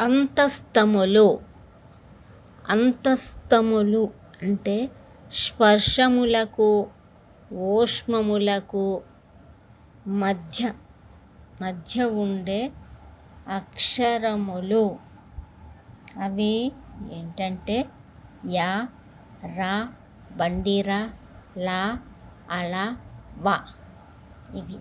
అంతస్తములు. అంతస్తములు అంటే స్పర్శములకు ఓష్మములకు మధ్య మధ్య ఉండే అక్షరములు. అవి ఏంటంటే యా రా బండిరా లా అలా వా. ఇవి.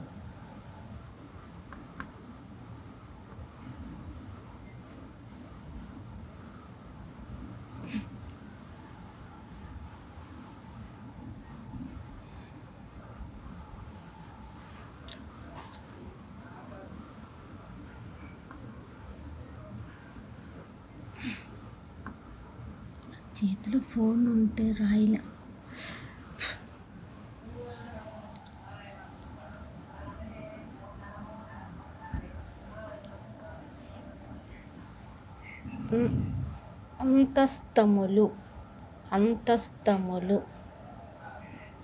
చేతిలో ఫోన్ ఉంటే రాయిలా. అంతస్తములు అంతస్తములు.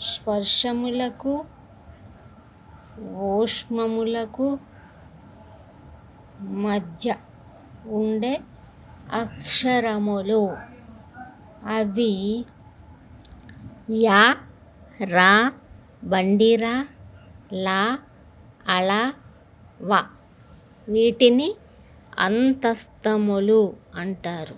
స్పర్శములకు ఓష్మములకు మధ్య ఉండే అక్షరములు. అవి యా రా బండిరా లా అళ వా వీటిని అంతస్తములు అంటారు.